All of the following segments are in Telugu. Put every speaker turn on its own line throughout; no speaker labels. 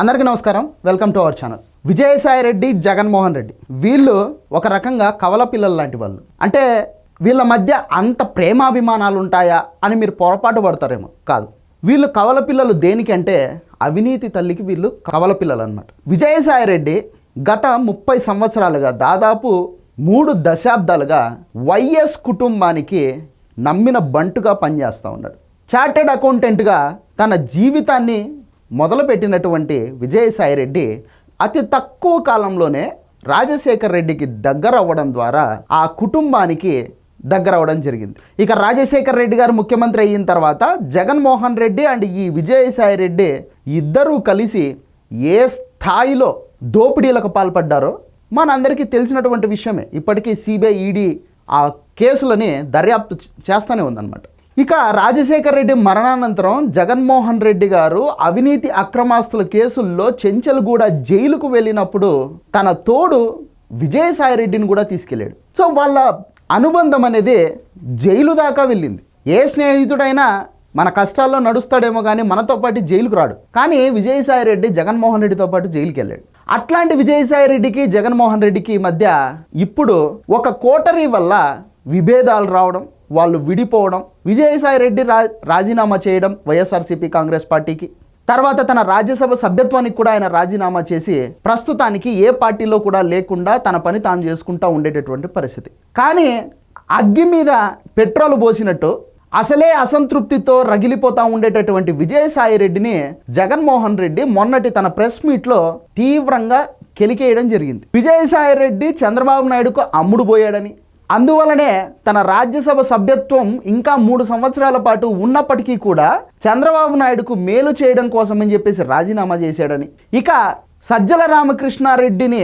అందరికీ నమస్కారం. Welcome to our channel. Vijayasai Reddy Jaganmohan Reddy. వీళ్ళు ఒక రకంగా కవల పిల్లలు లాంటి వాళ్ళు. అంటే వీళ్ళ మధ్య అంత ప్రేమాభిమానాలు ఉంటాయా అని మీరు పొరపాటు పడతారేమో. కాదు. వీళ్ళు కవల పిల్లలు దేనికంటే అవినీతి తల్లికి వీళ్ళు కవల పిల్లలు అనమాట విజయసాయి రెడ్డి గత ముప్పై సంవత్సరాలుగా దాదాపు మూడు దశాబ్దాలుగా వైఎస్ కుటుంబానికి నమ్మిన బంటుగా పనిచేస్తూ ఉన్నాడు. చార్టెడ్ అకౌంటెంట్గా తన జీవితాన్ని మొదలుపెట్టినటువంటి విజయసాయి రెడ్డి అతి తక్కువ కాలంలోనే రాజశేఖర్ రెడ్డికి దగ్గర అవ్వడం ద్వారా ఆ కుటుంబానికి దగ్గర అవ్వడం జరిగింది. ఇక రాజశేఖర్ రెడ్డి గారు ముఖ్యమంత్రి అయిన తర్వాత జగన్మోహన్ రెడ్డి అండ్ ఈ విజయసాయి రెడ్డి ఇద్దరూ కలిసి ఏ స్థాయిలో దోపిడీలకు పాల్పడ్డారో మనందరికీ తెలిసినటువంటి విషయమే. ఇప్పటికీ సిబిఐ ఈడీ ఆ కేసులని దర్యాప్తు చేస్తూనే ఉందన్నమాట. ఇక రాజశేఖర్ రెడ్డి మరణానంతరం జగన్మోహన్ రెడ్డి గారు అవినీతి అక్రమాస్తుల కేసుల్లో చెంచల్గూడ జైలుకు వెళ్ళినప్పుడు తన తోడు విజయసాయి రెడ్డిని కూడా తీసుకెళ్ళాడు. సో వాళ్ళ అనుబంధం అనేది జైలు దాకా వెళ్ళింది. ఏ స్నేహితుడైనా మన కష్టాల్లో నడుస్తాడేమో కానీ మనతో పాటు జైలుకు రాడు. కానీ విజయసాయి రెడ్డి జగన్మోహన్ రెడ్డితో పాటు జైలుకి వెళ్ళాడు. అట్లాంటి విజయసాయి రెడ్డికి జగన్మోహన్ రెడ్డికి మధ్య ఇప్పుడు ఒక కోటరీ వల్ల విభేదాలు రావడం వాళ్ళు విడిపోవడం విజయసాయి రెడ్డి రా రాజీనామా చేయడం వైఎస్ఆర్సీపీ కాంగ్రెస్ పార్టీకి. తర్వాత తన రాజ్యసభ సభ్యత్వానికి కూడా ఆయన రాజీనామా చేసి ప్రస్తుతానికి ఏ పార్టీలో కూడా లేకుండా తన పని తాను చేసుకుంటూ ఉండేటటువంటి పరిస్థితి. కానీ అగ్గి మీద పెట్రోల్ పోసినట్టు అసలే అసంతృప్తితో రగిలిపోతా ఉండేటటువంటి విజయసాయి రెడ్డిని జగన్మోహన్ రెడ్డి మొన్నటి తన ప్రెస్ మీట్లో తీవ్రంగా కెలికేయడం జరిగింది. విజయసాయి రెడ్డి చంద్రబాబు నాయుడుకు అమ్ముడు పోయాడని అందువలనే తన రాజ్యసభ సభ్యత్వం ఇంకా మూడు సంవత్సరాల పాటు ఉన్నప్పటికీ కూడా చంద్రబాబు నాయుడుకు మేలు చేయడం కోసమని చెప్పేసి రాజీనామా చేశాడని. ఇక సజ్జల రామకృష్ణారెడ్డిని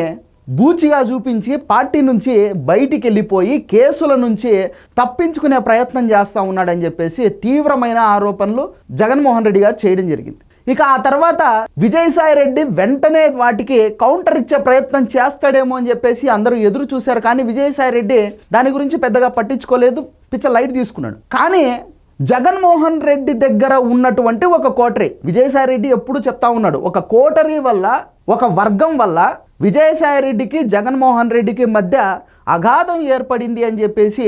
బూచిగా చూపించి పార్టీ నుంచి బయటికి వెళ్ళిపోయి కేసుల నుంచి తప్పించుకునే ప్రయత్నం చేస్తూ ఉన్నాడని చెప్పేసి తీవ్రమైన ఆరోపణలు జగన్మోహన్ రెడ్డి గారు చేయడం జరిగింది. ఇక ఆ తర్వాత విజయసాయి రెడ్డి వెంటనే వాటికి కౌంటర్ ఇచ్చే ప్రయత్నం చేస్తాడేమో అని చెప్పేసి అందరూ ఎదురు చూశారు. కానీ విజయసాయి రెడ్డి దాని గురించి పెద్దగా పట్టించుకోలేదు. పిచ్చ లైట్ తీసుకున్నాడు. కానీ జగన్మోహన్ రెడ్డి దగ్గర ఉన్నటువంటి ఒక కోటరీ విజయసాయి రెడ్డి ఎప్పుడు చెప్తా ఉన్నాడు ఒక కోటరీ వల్ల ఒక వర్గం వల్ల విజయసాయి రెడ్డికి జగన్మోహన్ రెడ్డికి మధ్య అగాధం ఏర్పడింది అని చెప్పేసి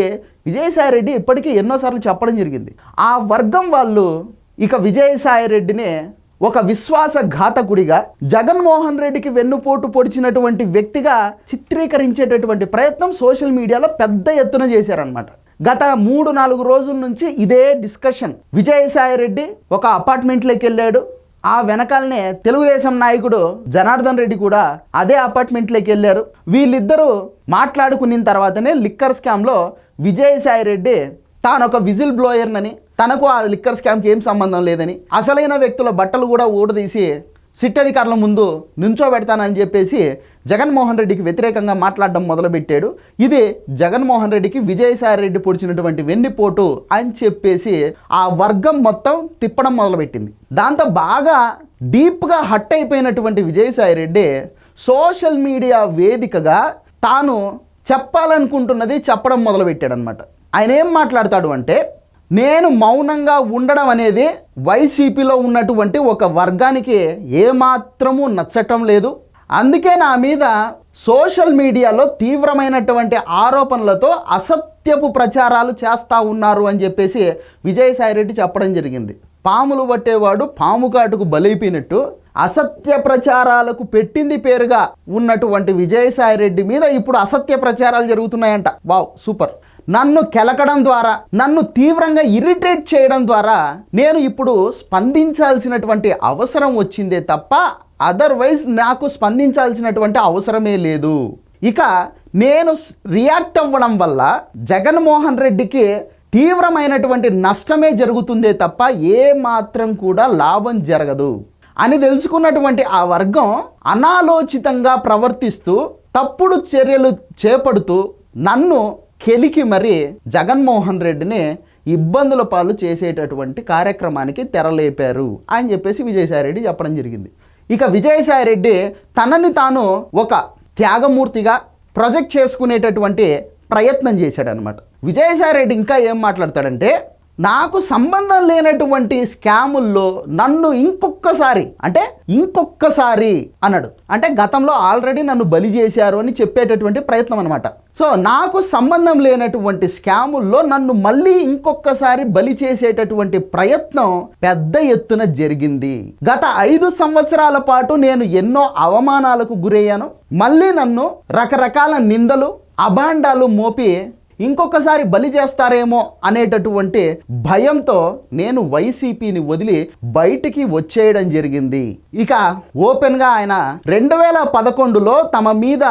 విజయసాయి రెడ్డి ఇప్పటికీ ఎన్నోసార్లు చెప్పడం జరిగింది. ఆ వర్గం వాళ్ళు ఇక విజయసాయి రెడ్డిని ఒక విశ్వాసఘాతకుడిగా జగన్మోహన్ రెడ్డికి వెన్నుపోటు పొడిచినటువంటి వ్యక్తిగా చిత్రీకరించేటటువంటి ప్రయత్నం సోషల్ మీడియాలో పెద్ద ఎత్తున చేశారనమాట గత మూడు నాలుగు రోజుల నుంచి ఇదే డిస్కషన్. విజయసాయి రెడ్డి ఒక అపార్ట్మెంట్లోకి వెళ్ళాడు. ఆ వెనకాలనే తెలుగుదేశం నాయకుడు జనార్దన్ రెడ్డి కూడా అదే అపార్ట్మెంట్లోకి వెళ్ళారు. వీళ్ళిద్దరూ మాట్లాడుకున్న తర్వాతనే లిక్కర్ స్కామ్లో విజయసాయి రెడ్డి తాను ఒక విజిల్ బ్లోయర్నని తనకు ఆ లిక్కర్ స్కామ్కి ఏం సంబంధం లేదని అసలైన వ్యక్తుల బట్టలు కూడా ఊడదీసి సిట్ అధికారుల ముందు నుంచోబెడతానని చెప్పేసి జగన్మోహన్ రెడ్డికి వ్యతిరేకంగా మాట్లాడడం మొదలుపెట్టాడు. ఇది జగన్మోహన్ రెడ్డికి విజయసాయి రెడ్డి పొడిచినటువంటి వెన్నిపోటు అని చెప్పేసి ఆ వర్గం మొత్తం తిప్పడం మొదలుపెట్టింది. దాంతో బాగా డీప్గా హట్ అయిపోయినటువంటి విజయసాయి రెడ్డి సోషల్ మీడియా వేదికగా తాను చెప్పాలనుకుంటున్నది చెప్పడం మొదలుపెట్టాడనమాట ఆయన ఏం మాట్లాడతాడు అంటే నేను మౌనంగా ఉండడం అనేది వైసీపీలో ఉన్నటువంటి ఒక వర్గానికి ఏమాత్రము నచ్చటం లేదు. అందుకే నా మీద సోషల్ మీడియాలో తీవ్రమైనటువంటి ఆరోపణలతో అసత్యపు ప్రచారాలు చేస్తూ ఉన్నారు అని చెప్పేసి విజయసాయి రెడ్డి చెప్పడం జరిగింది. పాములు పట్టేవాడు పాము కాటుకు బలైపోయినట్టు అసత్య ప్రచారాలకు పెట్టింది పేరుగా ఉన్నటువంటి విజయసాయి రెడ్డి మీద ఇప్పుడు అసత్య ప్రచారాలు జరుగుతున్నాయంట. Wow super. నన్ను కెలకడం ద్వారా నన్ను తీవ్రంగా ఇరిటేట్ చేయడం ద్వారా నేను ఇప్పుడు స్పందించాల్సినటువంటి అవసరం వచ్చిందే తప్ప అదర్వైజ్ నాకు స్పందించాల్సినటువంటి అవసరమే లేదు. ఇక నేను రియాక్ట్ అవ్వడం వల్ల జగన్మోహన్ రెడ్డికి తీవ్రమైనటువంటి నష్టమే జరుగుతుందే తప్ప ఏ మాత్రం కూడా లాభం జరగదు. అని తెలుసుకున్నటువంటి ఆ వర్గం అనాలోచితంగా ప్రవర్తిస్తూ తప్పుడు చర్యలు చేపడుతూ నన్ను కెలికి మరి జగన్మోహన్ రెడ్డిని ఇబ్బందుల పాలు చేసేటటువంటి కార్యక్రమానికి తెరలేపారు అని చెప్పేసి విజయసాయిరెడ్డి చెప్పడం జరిగింది. ఇక విజయసాయిరెడ్డి తనని తాను ఒక త్యాగమూర్తిగా ప్రొజెక్ట్ చేసుకునేటటువంటి ప్రయత్నం చేశాడనమాట విజయసాయిరెడ్డి ఇంకా ఏం మాట్లాడతాడంటే నాకు సంబంధం లేనటువంటి స్కాముల్లో నన్ను ఇంకొక్కసారి అంటే ఇంకొక్కసారి అన్నాడు. అంటే గతంలో ఆల్రెడీ నన్ను బలి చేశారు అని చెప్పేటటువంటి ప్రయత్నం అనమాట సో నాకు సంబంధం లేనటువంటి స్కాముల్లో నన్ను మళ్ళీ ఇంకొకసారి బలి చేసేటటువంటి ప్రయత్నం పెద్ద ఎత్తున జరిగింది. గత ఐదు సంవత్సరాల పాటు నేను ఎన్నో అవమానాలకు గురయ్యాను. మళ్ళీ నన్ను రకరకాల నిందలు అభాండాలు మోపి ఇంకొకసారి బలి చేస్తారేమో అనేటటువంటి భయంతో నేను వైసీపీని వదిలి బయటికి వచ్చేయడం జరిగింది. ఇక ఓపెన్గా ఆయన రెండు వేల పదకొండులో తమ మీద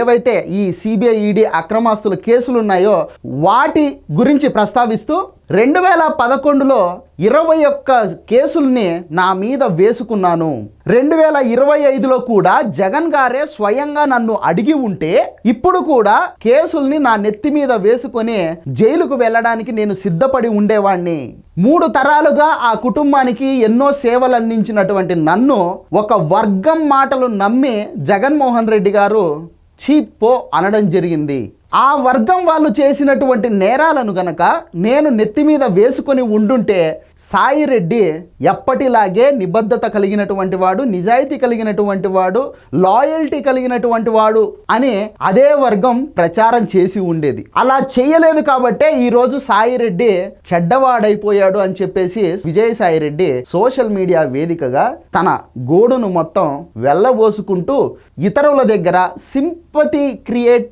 ఏవైతే ఈ సిబిఐఈడి అక్రమాస్తుల కేసులు ఉన్నాయో వాటి గురించి ప్రస్తావిస్తూ రెండు వేల పదకొండులో ఇరవై ఒక్క కేసుల్ని నా మీద వేసుకున్నాను. రెండు వేల ఇరవై ఐదులో కూడా జగన్ గారే స్వయంగా నన్ను అడిగి ఉంటే ఇప్పుడు కూడా కేసుల్ని నా నెత్తి మీద వేసుకొని జైలుకు వెళ్ళడానికి నేను సిద్ధపడి ఉండేవాణ్ణి. మూడు తరాలుగా ఆ కుటుంబానికి ఎన్నో సేవలు అందించినటువంటి నన్ను ఒక వర్గం మాటలు నమ్మి జగన్మోహన్ రెడ్డి గారు చీప్పో అనడం జరిగింది. ఆ వర్గం వాళ్ళు చేసినటువంటి నేరాలను గనక నేను నెత్తి మీద వేసుకొని ఉండుంటే సాయిరెడ్డి ఎప్పటిలాగే నిబద్ధత కలిగినటువంటి వాడు నిజాయితీ కలిగినటువంటి వాడు లాయల్టీ కలిగినటువంటి వాడు అని అదే వర్గం ప్రచారం చేసి ఉండేది. అలా చేయలేదు కాబట్టే ఈరోజు సాయిరెడ్డి చెడ్డవాడైపోయాడు అని చెప్పేసి విజయసాయిరెడ్డి సోషల్ మీడియా వేదికగా తన గోడును మొత్తం వెళ్ళబోసుకుంటూ ఇతరుల దగ్గర సింపతి క్రియేట్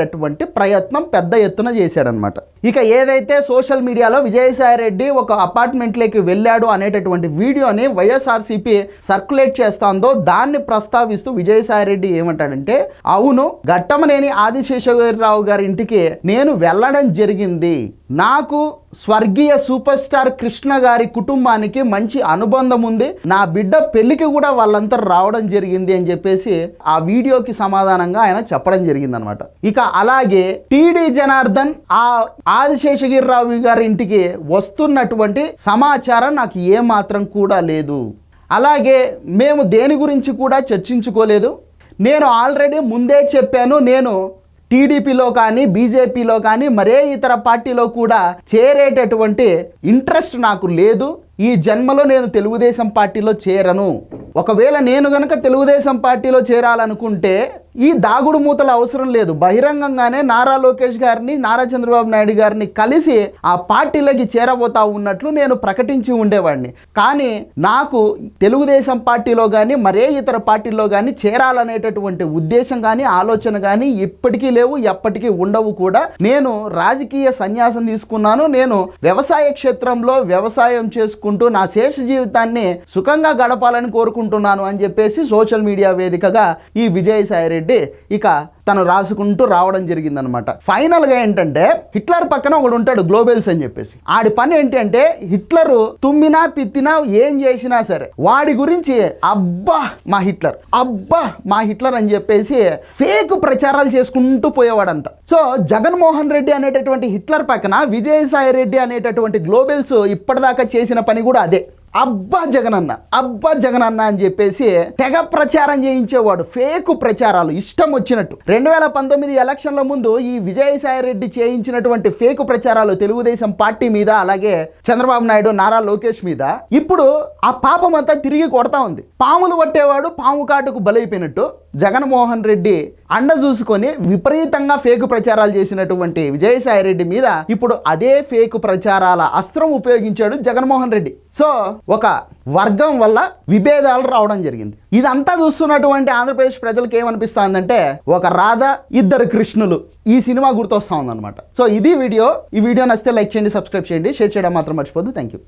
చేసేటటువంటి ప్రయత్నం పెద్ద ఎత్తున చేశాడనమాట. ఇక ఏదైతే సోషల్ మీడియాలో విజయసాయిరెడ్డి ఒక అపార్ట్మెంట్లోకి వెళ్ళాడు అనేటటువంటి వీడియోని వైఎస్ఆర్సీపీ సర్క్యులేట్ చేస్తాందో దాన్ని ప్రస్తావిస్తూ విజయసాయిరెడ్డి ఏమంటాడంటే అవును ఘట్టమనేని ఆదిశేషరావు గారి ఇంటికి నేను వెళ్ళడం జరిగింది. నాకు స్వర్గీయ సూపర్ స్టార్ కృష్ణ గారి కుటుంబానికి మంచి అనుబంధం ఉంది. నా బిడ్డ పెళ్ళికి కూడా వాళ్ళంతా రావడం జరిగింది అని చెప్పేసి ఆ వీడియోకి సమాధానంగా ఆయన చెప్పడం జరిగింది అనమాట ఇక అలాగే టీడీ జనార్దన్ ఆ ఆదిశేషగిరిరావు గారి ఇంటికి వస్తున్నటువంటి సమాచారం నాకు ఏమాత్రం కూడా లేదు. అలాగే మేము దేని గురించి కూడా చర్చించుకోలేదు. నేను ఆల్రెడీ ముందే చెప్పాను నేను టీడీపీలో కానీ బీజేపీలో కానీ మరే ఇతర పార్టీలో కూడా చేరేటటువంటి ఇంట్రెస్ట్ నాకు లేదు. ఈ జన్మలో నేను తెలుగుదేశం పార్టీలో చేరను. ఒకవేళ నేను గనక తెలుగుదేశం పార్టీలో చేరాలనుకుంటే ఈ దాగుడు మూతల అవసరం లేదు. బహిరంగంగానే నారా లోకేష్ గారిని నారా చంద్రబాబు నాయుడు గారిని కలిసి ఆ పార్టీలకి చేరబోతా ఉన్నట్లు నేను ప్రకటించి ఉండేవాడిని. కానీ నాకు తెలుగుదేశం పార్టీలో కానీ మరే ఇతర పార్టీలో కానీ చేరాలనేటటువంటి ఉద్దేశం కానీ ఆలోచన కానీ ఇప్పటికీ లేవు ఎప్పటికీ ఉండవు కూడా. నేను రాజకీయ సన్యాసం తీసుకున్నాను. నేను వ్యవసాయ క్షేత్రంలో వ్యవసాయం చేసుకుంటూ నా శేష జీవితాన్ని సుఖంగా గడపాలని కోరుకుంటున్నాను. అని చెప్పేసి సోషల్ మీడియా వేదికగా ఈ విజయసాయి రెడ్డి ఇక తను రాసుకుంటూ రావడం జరిగిందనమాట. ఫైనల్గా ఏంటంటే హిట్లర్ పక్కన ఒకడు ఉంటాడు గ్లోబెల్స్ అని చెప్పేసి. ఆడి పని ఏంటంటే హిట్లర్ హిట్లరు తుమ్మినా పిత్తినా ఏం చేసినా సరే వాడి గురించి అబ్బా మా హిట్లర్ అబ్బా మా హిట్లర్ అని చెప్పేసి ఫేక్ ప్రచారాలు చేసుకుంటూ పోయేవాడంట. సో జగన్మోహన్ రెడ్డి అనేటటువంటి హిట్లర్ పక్కన విజయసాయి రెడ్డి అనేటటువంటి గ్లోబెల్స్ ఇప్పటిదాకా చేసిన పని కూడా అదే. అబ్బా జగనన్న అబ్బా జగనన్న అని చెప్పేసి తెగ ప్రచారం చేయించేవాడు ఫేక్ ప్రచారాలు ఇష్టం వచ్చినట్టు. రెండు వేల పంతొమ్మిది ఎలక్షన్ల ముందు ఈ విజయసాయి రెడ్డి చేయించినటువంటి ఫేక్ ప్రచారాలు తెలుగుదేశం పార్టీ మీద అలాగే చంద్రబాబు నాయుడు నారా లోకేష్ మీద. ఇప్పుడు ఆ పాపం అంతా తిరిగి కొడతా ఉంది. పాములు పట్టేవాడు పాము కాటుకు బలైపోయినట్టు. జగన్మోహన్ రెడ్డి అండ చూసుకొని విపరీతంగా ఫేక్ ప్రచారాలు చేసినటువంటి విజయసాయి రెడ్డి మీద ఇప్పుడు అదే ఫేక్ ప్రచారాల అస్త్రం ఉపయోగించాడు జగన్మోహన్ రెడ్డి. సో ఒక వర్గం వల్ల విభేదాలు రావడం జరిగింది. ఇదంతా చూస్తున్నటువంటి ఆంధ్రప్రదేశ్ ప్రజలకు ఏమనిపిస్తుందంటే ఒక రాధ ఇద్దరు కృష్ణులు ఈ సినిమా గుర్తొస్తా ఉందన్నమాట. సో ఇది వీడియో. ఈ వీడియో నచ్చితే లైక్ చేయండి సబ్స్క్రైబ్ చేయండి. షేర్ చేయడం మాత్రం మర్చిపోద్దు థ్యాంక్ యూ